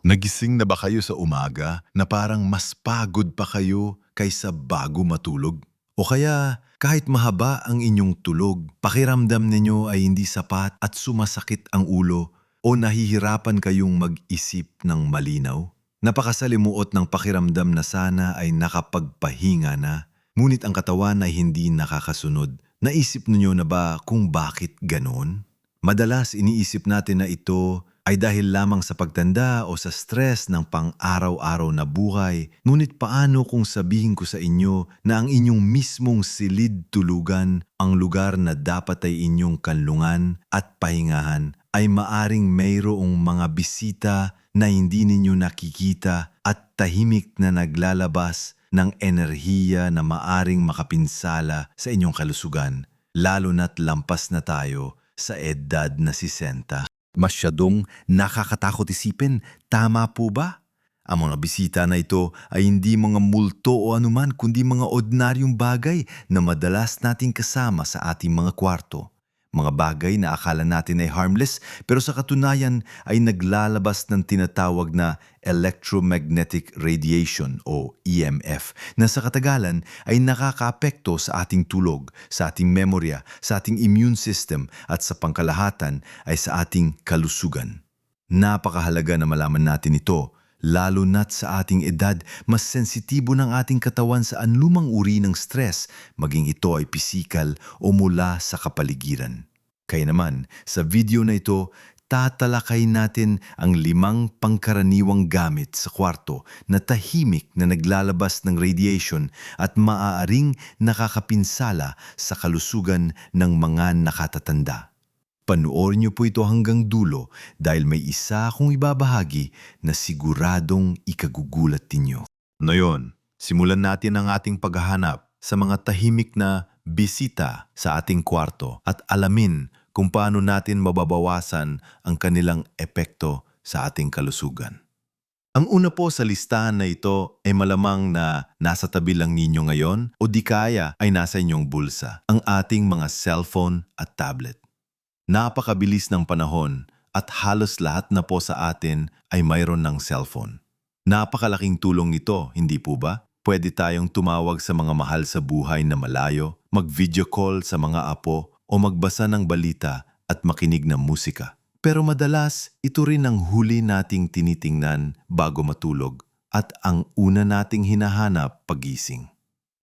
Nagising na ba kayo sa umaga na parang mas pagod pa kayo kaysa bago matulog? O kaya kahit mahaba ang inyong tulog, pakiramdam ninyo ay hindi sapat at sumasakit ang ulo o nahihirapan kayong mag-isip ng malinaw? Napakasalimuot ng pakiramdam na sana ay nakapagpahinga na, ngunit ang katawan ay hindi nakakasunod. Naisip ninyo na ba kung bakit ganon? Madalas iniisip natin na ito ay dahil lamang sa pagtanda o sa stress ng pang-araw-araw na buhay. Ngunit paano kung sabihin ko sa inyo na ang inyong mismong silid tulugan, ang lugar na dapat ay inyong kanlungan at pahingahan, ay maaring mayroong mga bisita na hindi ninyo nakikita at tahimik na naglalabas ng enerhiya na maaring makapinsala sa inyong kalusugan, lalo na't lampas na tayo sa edad na 60. Masyadong nakakatakot isipin, tama po ba? Ang mga bisita na ito ay hindi mga multo o anuman kundi mga ordinaryong bagay na madalas nating kasama sa ating mga kwarto. Mga bagay na akala natin ay harmless pero sa katunayan ay naglalabas ng tinatawag na electromagnetic radiation o EMF na sa katagalan ay nakakaapekto sa ating tulog, sa ating memorya, sa ating immune system at sa pangkalahatan ay sa ating kalusugan. Napakahalaga na malaman natin ito lalo na't sa ating edad, mas sensitibo ng ating katawan sa anlumang uri ng stress, maging ito ay pisikal o mula sa kapaligiran. Kaya naman, sa video na ito, tatalakay natin ang limang pangkaraniwang gamit sa kwarto na tahimik na naglalabas ng radiation at maaaring nakakapinsala sa kalusugan ng mga nakatatanda. Panoorin niyo po ito hanggang dulo dahil may isa akong ibabahagi na siguradong ikagugulat ninyo. Ngayon, simulan natin ang ating paghahanap sa mga tahimik na bisita sa ating kwarto at alamin kung paano natin mababawasan ang kanilang epekto sa ating kalusugan. Ang una po sa listahan na ito ay malamang na nasa tabi lang ninyo ngayon o di kaya ay nasa inyong bulsa, ang ating mga cellphone at tablet. Napakabilis ng panahon at halos lahat na po sa atin ay mayroon ng cellphone. Napakalaking tulong nito, hindi po ba? Pwede tayong tumawag sa mga mahal sa buhay na malayo, mag-video call sa mga apo o magbasa ng balita at makinig ng musika. Pero madalas, ito rin ang huli nating tinitingnan bago matulog at ang una nating hinahanap pagising.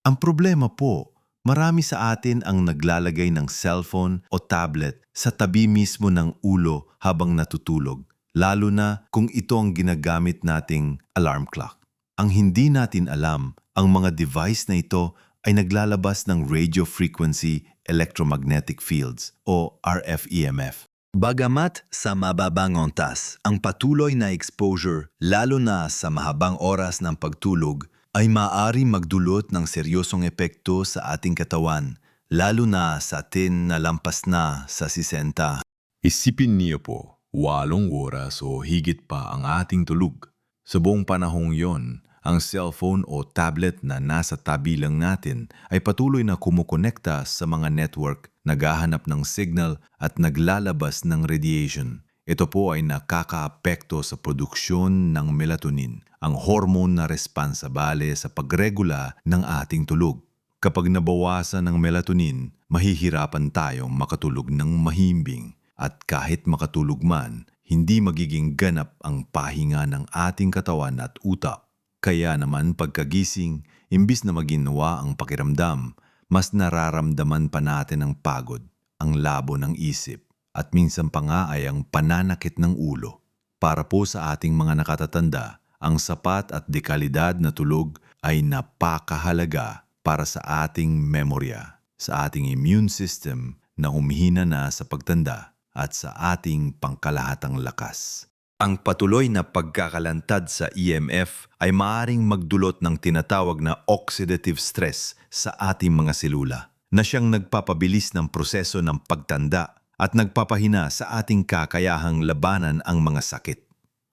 Ang problema po, marami sa atin ang naglalagay ng cellphone o tablet sa tabi mismo ng ulo habang natutulog, lalo na kung ito ang ginagamit nating alarm clock. Ang hindi natin alam, ang mga device na ito ay naglalabas ng radio frequency electromagnetic fields o RFEMF. Bagamat sa mababang ontas, ang patuloy na exposure, lalo na sa mahabang oras ng pagtulog, ay maaari magdulot ng seryosong epekto sa ating katawan, lalo na sa atin na lampas na sa 60. Isipin niyo po, walong oras o higit pa ang ating tulog. Sa buong panahong yon, ang cellphone o tablet na nasa tabi lang natin ay patuloy na kumukonekta sa mga network, naghahanap ng signal at naglalabas ng radiation. Ito po ay nakakaapekto sa produksyon ng melatonin, ang hormone na responsabale sa pagregula ng ating tulog. Kapag nabawasan ng melatonin, mahihirapan tayong makatulog ng mahimbing at kahit makatulog man, hindi magiging ganap ang pahinga ng ating katawan at utak. Kaya naman pagkagising, imbis na maginwa ang pakiramdam, mas nararamdaman pa natin ang pagod, ang labo ng isip, at minsan pa nga ay ang pananakit ng ulo. Para po sa ating mga nakatatanda, ang sapat at dekalidad na tulog ay napakahalaga para sa ating memorya, sa ating immune system na humihina na sa pagtanda at sa ating pangkalahatang lakas. Ang patuloy na pagkakalantad sa EMF ay maaring magdulot ng tinatawag na oxidative stress sa ating mga selula na siyang nagpapabilis ng proseso ng pagtanda at nagpapahina sa ating kakayahang labanan ang mga sakit.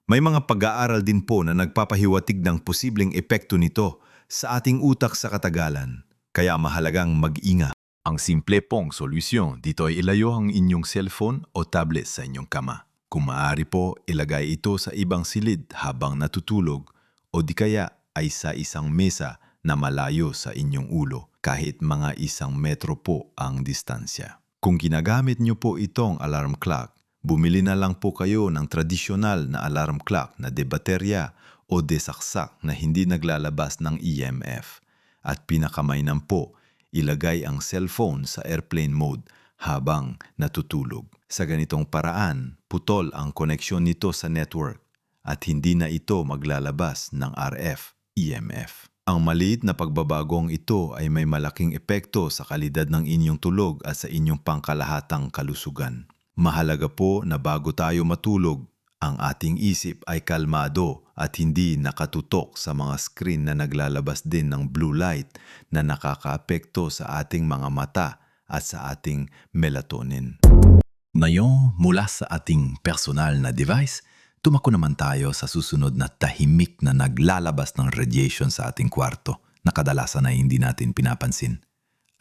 May mga pag-aaral din po na nagpapahiwatig ng posibleng epekto nito sa ating utak sa katagalan, kaya mahalagang mag-inga. Ang simple pong solusyon dito ay ilayo ang inyong cellphone o tablet sa inyong kama. Kung maaari po, ilagay ito sa ibang silid habang natutulog o di kaya ay sa isang mesa na malayo sa inyong ulo kahit mga isang metro po ang distansya. Kung ginagamit niyo po itong alarm clock, bumili na lang po kayo ng tradisyonal na alarm clock na de baterya o de saksak na hindi naglalabas ng EMF. At pinakamainam po, ilagay ang cellphone sa airplane mode habang natutulog. Sa ganitong paraan, putol ang koneksyon nito sa network at hindi na ito maglalabas ng RF, EMF. Ang maliit na pagbabagong ito ay may malaking epekto sa kalidad ng inyong tulog at sa inyong pangkalahatang kalusugan. Mahalaga po na bago tayo matulog, ang ating isip ay kalmado at hindi nakatutok sa mga screen na naglalabas din ng blue light na nakakaapekto sa ating mga mata at sa ating melatonin. Ngayon, mula sa ating personal na device, tumako naman tayo sa susunod na tahimik na naglalabas ng radiation sa ating kwarto na kadalasan ay hindi natin pinapansin.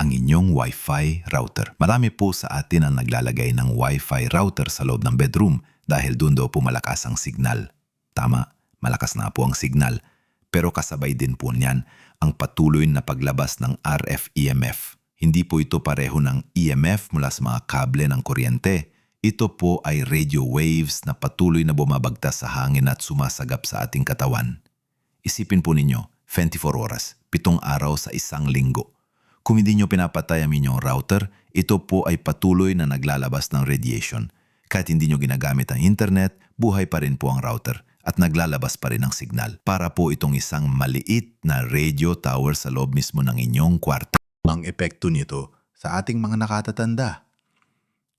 Ang inyong Wi-Fi router. Marami po sa atin ang naglalagay ng Wi-Fi router sa loob ng bedroom dahil doon daw po malakas ang signal. Tama, malakas na po ang signal. Pero kasabay din po niyan ang patuloy na paglabas ng RF EMF. Hindi po ito pareho ng EMF mula sa mga kable ng kuryente. Ito po ay radio waves na patuloy na bumabagtas sa hangin at sumasagap sa ating katawan. Isipin po ninyo, 24 oras, pitong araw sa isang linggo. Kung hindi nyo pinapatay ang inyong router, ito po ay patuloy na naglalabas ng radiation. Kahit hindi nyo ginagamit ang internet, buhay pa rin po ang router at naglalabas pa rin ang signal para po itong isang maliit na radio tower sa loob mismo ng inyong kwarto. Ang epekto nito sa ating mga nakatatanda.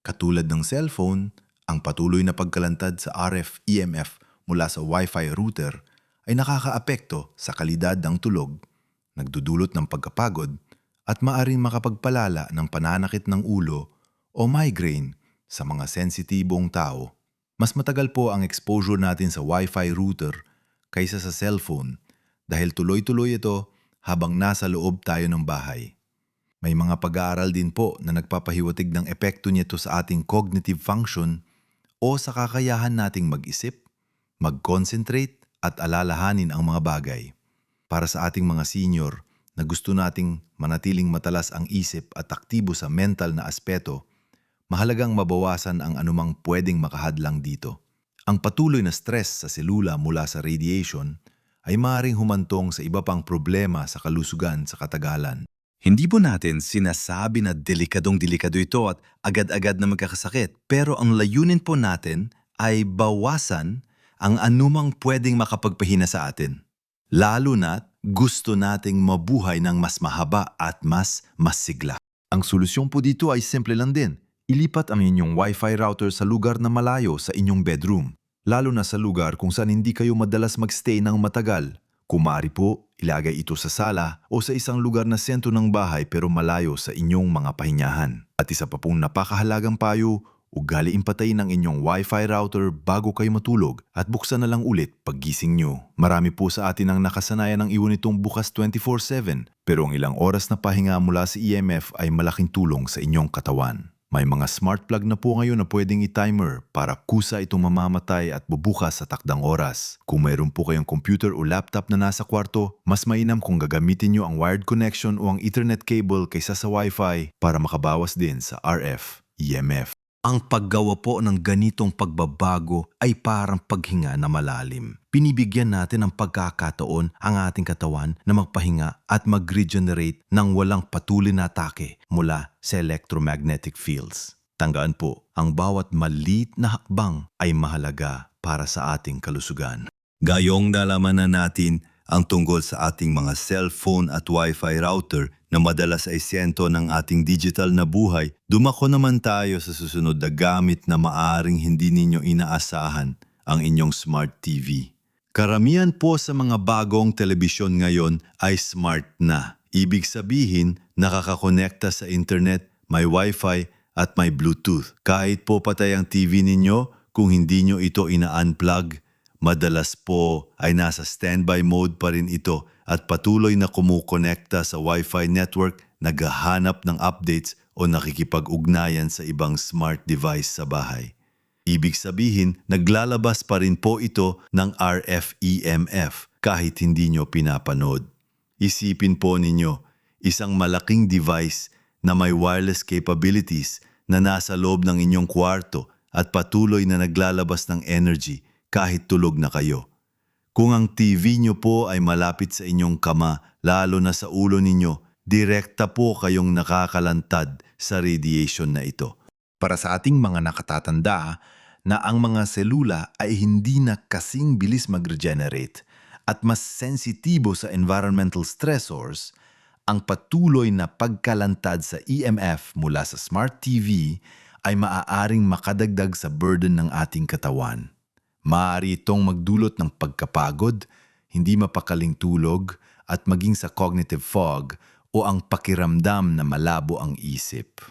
Katulad ng cellphone, ang patuloy na pagkalantad sa RF EMF mula sa Wi-Fi router ay nakakaapekto sa kalidad ng tulog, nagdudulot ng pagkapagod at maaring makapagpalala ng pananakit ng ulo o migraine sa mga sensitibong tao. Mas matagal po ang exposure natin sa Wi-Fi router kaysa sa cellphone dahil tuloy-tuloy ito habang nasa loob tayo ng bahay. May mga pag-aaral din po na nagpapahiwatig ng epekto nito sa ating cognitive function o sa kakayahan nating mag-isip, mag-concentrate at alalahanin ang mga bagay. Para sa ating mga senior na gusto nating manatiling matalas ang isip at aktibo sa mental na aspeto, mahalagang mabawasan ang anumang pwedeng makahadlang dito. Ang patuloy na stress sa selula mula sa radiation ay maaaring humantong sa iba pang problema sa kalusugan sa katagalan. Hindi po natin sinasabi na delikadong delikado ito at agad-agad na magkakasakit, pero ang layunin po natin ay bawasan ang anumang pwedeng makapagpahina sa atin. Lalo na't gusto nating mabuhay ng mas mahaba at mas masigla. Ang solusyon po dito ay simple lang din. Ilipat ang inyong Wi-Fi router sa lugar na malayo sa inyong bedroom, lalo na sa lugar kung saan hindi kayo madalas magstay ng matagal. Kung maaari po, ilagay ito sa sala o sa isang lugar na sentro ng bahay pero malayo sa inyong mga pahinyahan. At isa pa pong napakahalagang payo, ugaliin patayin ang inyong Wi-Fi router bago kayo matulog at buksan na lang ulit paggising nyo. Marami po sa atin ang nakasanayan ng iwan itong bukas 24-7 pero ang ilang oras na pahinga mula sa EMF ay malaking tulong sa inyong katawan. May mga smart plug na po ngayon na pwedeng i-timer para kusa itong mamamatay at bubukas sa takdang oras. Kung mayroon po kayong computer o laptop na nasa kwarto, mas mainam kung gagamitin nyo ang wired connection o ang ethernet cable kaysa sa Wi-Fi para makabawas din sa RF, EMF. Ang paggawa po ng ganitong pagbabago ay parang paghinga na malalim. Pinibigyan natin ng pagkakataon ang ating katawan na magpahinga at mag-regenerate ng walang patuloy na atake mula sa electromagnetic fields. Tandaan po, ang bawat maliit na hakbang ay mahalaga para sa ating kalusugan. Gayong nalaman na natin ang tungkol sa ating mga cellphone at wifi router na madalas ay sento ng ating digital na buhay, dumako naman tayo sa susunod na gamit na maaring hindi ninyo inaasahan, ang inyong smart TV. Karamihan po sa mga bagong telebisyon ngayon ay smart na. Ibig sabihin, nakakakonekta sa internet, may wifi at may bluetooth. Kahit po patay ang TV ninyo, kung hindi nyo ito ina-unplug, Madalas po ay nasa standby mode pa rin ito at patuloy na kumukonekta sa Wi-Fi network, naghahanap ng updates o nakikipag-ugnayan sa ibang smart device sa bahay. Ibig sabihin, naglalabas pa rin po ito ng RF EMF kahit hindi nyo pinapanood. Isipin po ninyo, isang malaking device na may wireless capabilities na nasa loob ng inyong kwarto at patuloy na naglalabas ng energy kahit tulog na kayo. Kung ang TV nyo po ay malapit sa inyong kama, lalo na sa ulo ninyo, direkta po kayong nakakalantad sa radiation na ito. para sa ating mga nakatatanda na ang mga selula ay hindi na kasing bilis mag-regenerate at mas sensitibo sa environmental stressors, ang patuloy na pagkalantad sa EMF mula sa smart TV ay maaaring makadagdag sa burden ng ating katawan. Maaari itong magdulot ng pagkapagod, hindi mapakaling tulog, at maging sa cognitive fog o ang pakiramdam na malabo ang isip.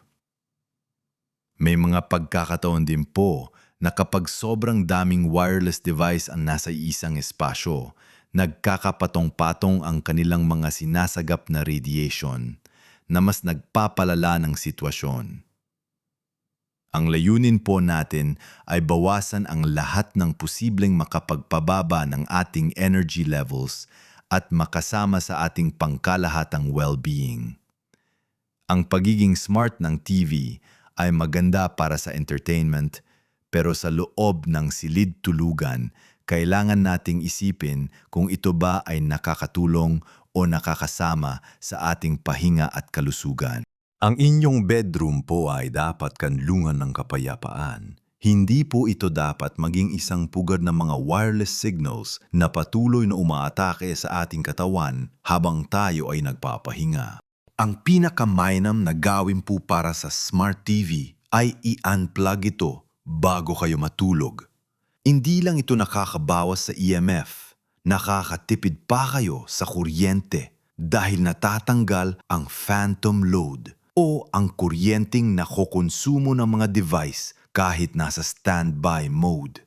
May mga pagkakataon din po na kapag sobrang daming wireless device ang nasa isang espasyo, nagkakapatong-patong ang kanilang mga sinasagap na radiation na mas nagpapalala ng sitwasyon. Ang layunin po natin ay bawasan ang lahat ng posibleng makapagpababa ng ating energy levels at makasama sa ating pangkalahatang well-being. Ang pagiging smart ng TV ay maganda para sa entertainment, pero sa loob ng silid tulugan, kailangan nating isipin kung ito ba ay nakakatulong o nakakasama sa ating pahinga at kalusugan. Ang inyong bedroom po ay dapat kanlungan ng kapayapaan. Hindi po ito dapat maging isang pugad ng mga wireless signals na patuloy na umaatake sa ating katawan habang tayo ay nagpapahinga. Ang pinakamainam na gawin po para sa Smart TV ay i-unplug ito bago kayo matulog. Hindi lang ito nakakabawas sa EMF, nakakatipid pa kayo sa kuryente dahil natatanggal ang phantom load o ang kuryenteng nakokonsumo ng mga device kahit nasa standby mode.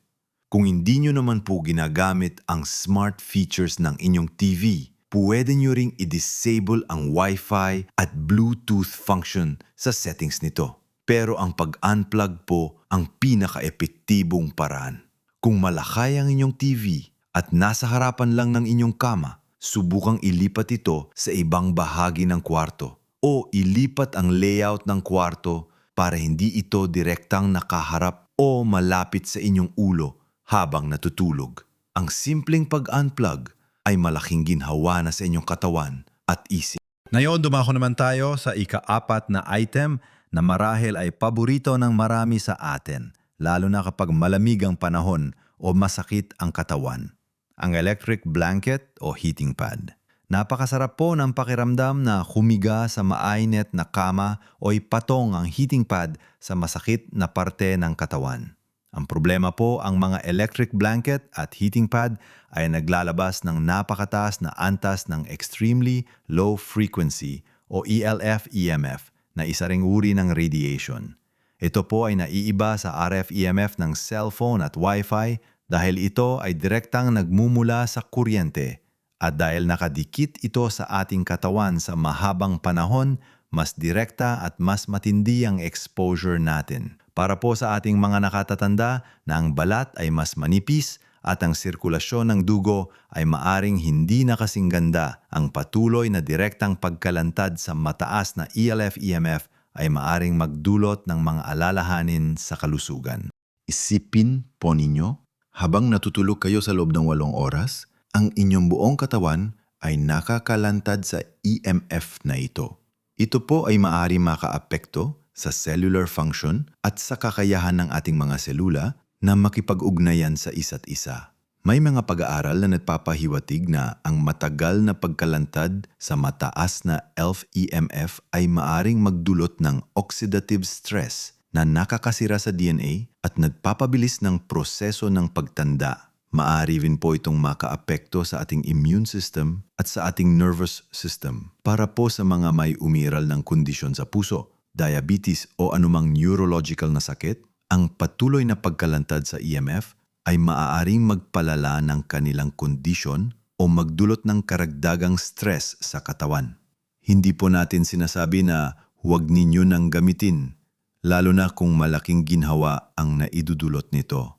Kung hindi nyo naman po ginagamit ang smart features ng inyong TV, pwede nyo ring i-disable ang Wi-Fi at Bluetooth function sa settings nito. Pero ang pag-unplug po ang pinaka-epektibong paraan. Kung malakay ang inyong TV at nasa harapan lang ng inyong kama, subukang ilipat ito sa ibang bahagi ng kwarto o ilipat ang layout ng kwarto para hindi ito direktang nakaharap o malapit sa inyong ulo habang natutulog. Ang simpleng pag-unplug ay malaking ginhawa na sa inyong katawan at isip. Ngayon, dumako naman tayo sa ika-apat na item na marahil ay paborito ng marami sa atin, lalo na kapag malamig ang panahon o masakit ang katawan. Ang electric blanket o heating pad. Napakasarap po ng pakiramdam na humiga sa mainit na kama o ipatong ang heating pad sa masakit na parte ng katawan. Ang problema po, ang mga electric blanket at heating pad ay naglalabas ng napakataas na antas ng extremely low frequency o E ELF-EMF na isa ring uri ng radiation. Ito po ay naiiba sa RF-EMF ng cellphone at Wi-Fi dahil ito ay direktang nagmumula sa kuryente at dahil nakadikit ito sa ating katawan sa mahabang panahon, mas direkta at mas matindi ang exposure natin. Para po sa ating mga nakatatanda na ang balat ay mas manipis at ang sirkulasyon ng dugo ay maaring hindi na kasing ganda, ang patuloy na direktang pagkalantad sa mataas na E ELF-EMF ay maaring magdulot ng mga alalahanin sa kalusugan. Isipin po ninyo, habang natutulog kayo sa loob ng walong oras, ang inyong buong katawan ay nakakalantad sa EMF na ito. Ito po ay maaari makaapekto sa cellular function at sa kakayahan ng ating mga selula na makipag-ugnayan sa isa't isa. May mga pag-aaral na nagpapahiwatig na ang matagal na pagkalantad sa mataas na ELF-EMF ay maaring magdulot ng oxidative stress na nakakasira sa DNA at nagpapabilis ng proseso ng pagtanda. Maari rin po itong makaapekto sa ating immune system at sa ating nervous system. Para po sa mga may umiral ng kondisyon sa puso, diabetes o anumang neurological na sakit, ang patuloy na pagkalantad sa EMF ay maaaring magpalala ng kanilang kondisyon o magdulot ng karagdagang stress sa katawan. Hindi po natin sinasabi na huwag ninyo nang gamitin lalo na kung malaking ginhawa ang naidudulot nito.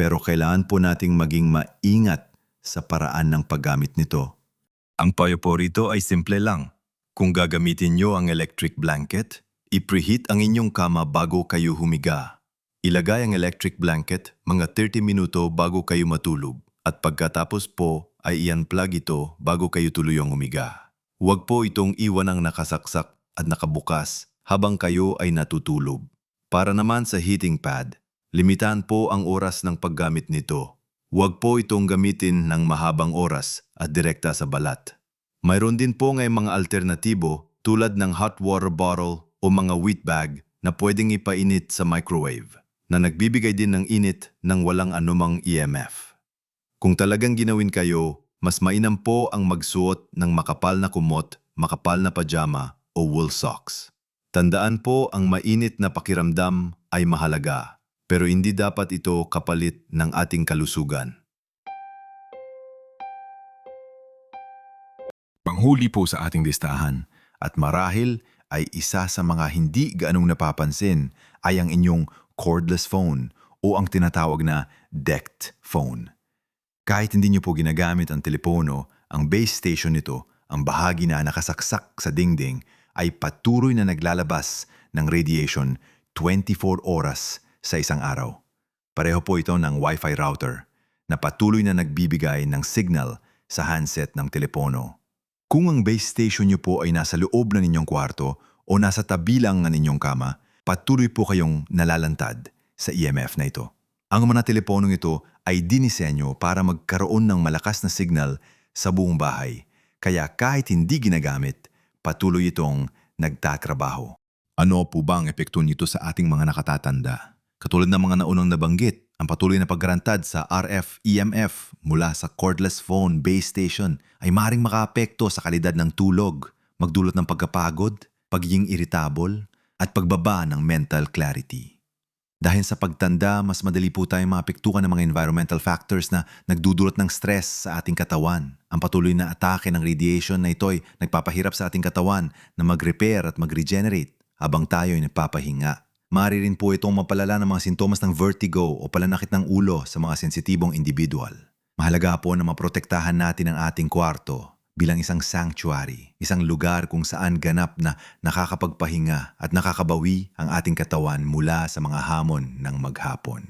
Pero kailangan po nating maging maingat sa paraan ng paggamit nito. Ang payo po rito ay simple lang. Kung gagamitin nyo ang electric blanket, i-preheat ang inyong kama bago kayo humiga. Ilagay ang electric blanket mga 30 minuto bago kayo matulog at pagkatapos po ay i-unplug ito bago kayo tuluyang humiga. Huwag po itong iwan ang nakasaksak at nakabukas habang kayo ay natutulog. Para naman sa heating pad, limitahan po ang oras ng paggamit nito. Huwag po itong gamitin ng mahabang oras at direkta sa balat. Mayroon din po ngayong mga alternatibo tulad ng hot water bottle o mga wheat bag na pwedeng ipainit sa microwave na nagbibigay din ng init ng walang anumang EMF. Kung talagang ginawin kayo, mas mainam po ang magsuot ng makapal na kumot, makapal na pajama o wool socks. Tandaan po ang mainit na pakiramdam ay mahalaga, pero hindi dapat ito kapalit ng ating kalusugan. Panghuli po sa ating listahan at marahil ay isa sa mga hindi gaanong napapansin ay ang inyong cordless phone o ang tinatawag na decked phone. Kahit hindi niyo po ginagamit ang telepono, ang base station nito, ang bahagi na nakasaksak sa dingding, ay patuloy na naglalabas ng radiation 24 oras sa isang araw. Pareho po ito ng Wi-Fi router na patuloy na nagbibigay ng signal sa handset ng telepono. Kung ang base station niyo po ay nasa loob ng inyong kwarto o nasa tabi lang ng inyong kama, patuloy po kayong nalalantad sa EMF na ito. Ang mga teleponong ito ay dinisenyo para magkaroon ng malakas na signal sa buong bahay. Kaya kahit hindi ginagamit, patuloy itong nagtatrabaho. Ano po ba ang epekto nito sa ating mga nakatatanda? Katulad ng mga naunang nabanggit, ang patuloy na paggarantad sa RF EMF mula sa cordless phone base station ay maring makaapekto sa kalidad ng tulog, magdulot ng pagkapagod, pagiging irritable, at pagbaba ng mental clarity. Dahil sa pagtanda, mas madali po tayong maapektuhan ng mga environmental factors na nagdudulot ng stress sa ating katawan. Ang patuloy na atake ng radiation na ito ay nagpapahirap sa ating katawan na mag-repair at mag-regenerate habang tayo ay nagpapahinga. Maaari rin po itong mapalala ng mga sintomas ng vertigo o palanakit ng ulo sa mga sensitibong individual. Mahalaga po na maprotektahan natin ang ating kwarto bilang isang sanctuary, isang lugar kung saan ganap na nakakapagpahinga at nakakabawi ang ating katawan mula sa mga hamon ng maghapon.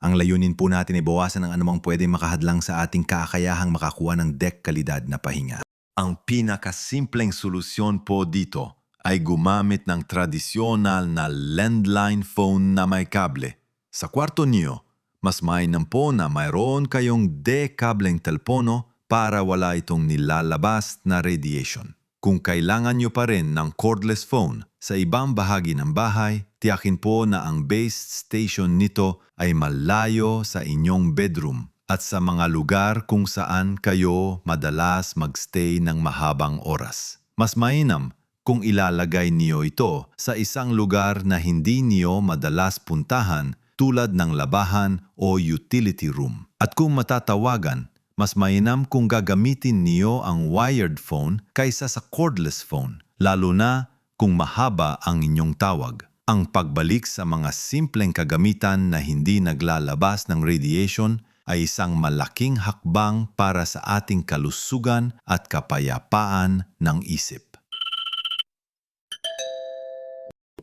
Ang layunin po natin ay bawasan ang anumang pwede makahadlang sa ating kakayahang makakuha ng dek kalidad na pahinga. Ang pinakasimpleng solusyon po dito ay gumamit ng tradisyonal na landline phone na may kable. Sa kwarto niyo, mas mainam po na mayroon kayong dekableng telepono para wala itong nilalabas na radiation. Kung kailangan nyo pa rin ng cordless phone sa ibang bahagi ng bahay, tiyakin po na ang base station nito ay malayo sa inyong bedroom at sa mga lugar kung saan kayo madalas magstay ng mahabang oras. Mas mainam kung ilalagay niyo ito sa isang lugar na hindi niyo madalas puntahan tulad ng labahan o utility room. At kung matatawagan, mas mainam kung gagamitin niyo ang wired phone kaysa sa cordless phone, lalo na kung mahaba ang inyong tawag. Ang pagbalik sa mga simpleng kagamitan na hindi naglalabas ng radiation ay isang malaking hakbang para sa ating kalusugan at kapayapaan ng isip.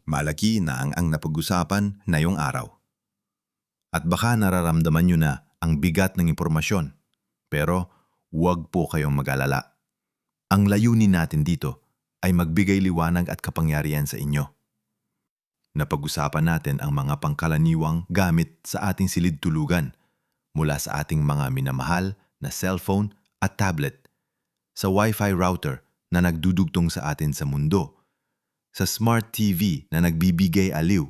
Malaki na ang ang napag-usapan na yung araw. At baka nararamdaman nyo na ang bigat ng impormasyon. Pero huwag po kayong mag-alala. Ang layunin natin dito ay magbigay liwanag at kapangyarihan sa inyo. Napag-usapan natin ang mga pangkalaniwang gamit sa ating silid tulugan mula sa ating mga minamahal na cellphone at tablet, sa Wi-Fi router na nagdudugtong sa atin sa mundo, sa smart TV na nagbibigay aliw,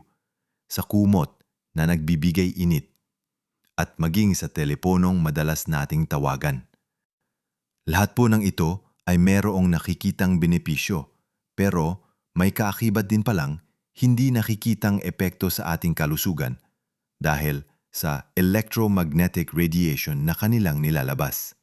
sa kumot na nagbibigay init, at maging sa teleponong madalas nating tawagan. Lahat po ng ito ay merong nakikitang benepisyo, pero may kaakibat din palang hindi nakikitang epekto sa ating kalusugan dahil sa electromagnetic radiation na kanilang nilalabas.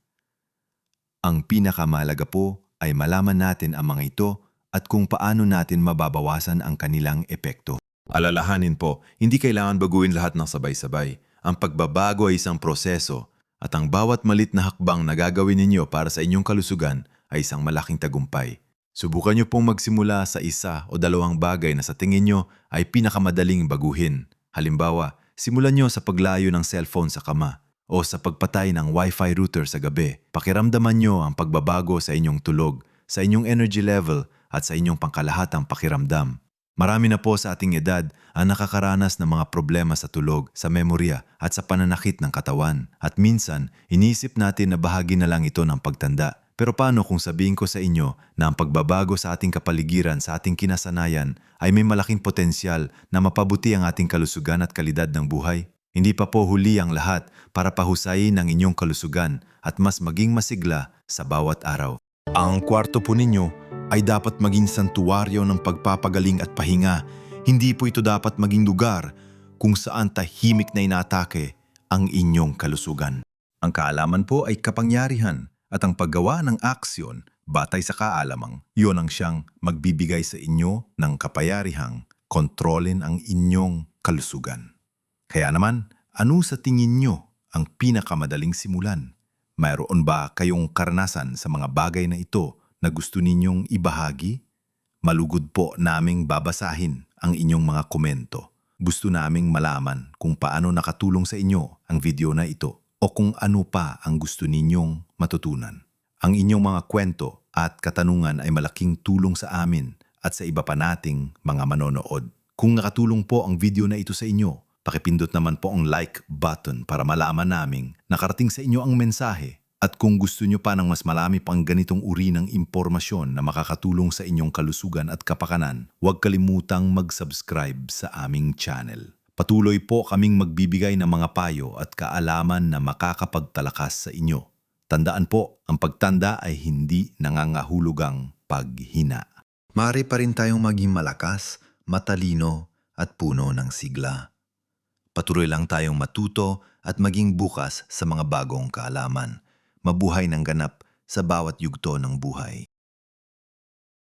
Ang pinakamalaga po ay malaman natin ang mga ito at kung paano natin mababawasan ang kanilang epekto. Alalahanin po, hindi kailangan baguhin lahat ng sabay-sabay. Ang pagbabago ay isang proseso at ang bawat malit na hakbang na gagawin ninyo para sa inyong kalusugan ay isang malaking tagumpay. Subukan niyo pong magsimula sa isa o dalawang bagay na sa tingin niyo ay pinakamadaling baguhin. Halimbawa, simulan niyo sa paglayo ng cellphone sa kama o sa pagpatay ng Wi-Fi router sa gabi. Pakiramdaman niyo ang pagbabago sa inyong tulog, sa inyong energy level at sa inyong pangkalahatang pakiramdam. Marami na po sa ating edad ang nakakaranas ng mga problema sa tulog, sa memorya at sa pananakit ng katawan. At minsan, iniisip natin na bahagi na lang ito ng pagtanda. Pero paano kung sabihin ko sa inyo na ang pagbabago sa ating kapaligiran, sa ating kinasanayan ay may malaking potensyal na mapabuti ang ating kalusugan at kalidad ng buhay? Hindi pa po huli ang lahat para pahusayin ang inyong kalusugan at mas maging masigla sa bawat araw. Ang kwarto po ninyo ay dapat maging santuwaryo ng pagpapagaling at pahinga. Hindi po ito dapat maging lugar kung saan tahimik na inatake ang inyong kalusugan. Ang kaalaman po ay kapangyarihan at ang paggawa ng aksyon batay sa kaalamang, iyon ang siyang magbibigay sa inyo ng kapayarihang kontrolin ang inyong kalusugan. Kaya naman, ano sa tingin nyo ang pinakamadaling simulan? Mayroon ba kayong karanasan sa mga bagay na ito na gusto ninyong ibahagi? Malugod po naming babasahin ang inyong mga komento. Gusto naming malaman kung paano nakatulong sa inyo ang video na ito o kung ano pa ang gusto ninyong matutunan. Ang inyong mga kwento at katanungan ay malaking tulong sa amin at sa iba pa nating mga manonood. Kung nakatulong po ang video na ito sa inyo, pakipindot naman po ang like button para malaman naming nakarating sa inyo ang mensahe. At kung gusto nyo pa ng mas marami pang ganitong uri ng impormasyon na makakatulong sa inyong kalusugan at kapakanan, huwag kalimutang mag-subscribe sa aming channel. Patuloy po kaming magbibigay ng mga payo at kaalaman na makakapagtalakas sa inyo. Tandaan po, ang pagtanda ay hindi nangangahulugang paghina. Mari pa rin tayong maging malakas, matalino at puno ng sigla. Patuloy lang tayong matuto at maging bukas sa mga bagong kaalaman. Mabuhay ng ganap sa bawat yugto ng buhay.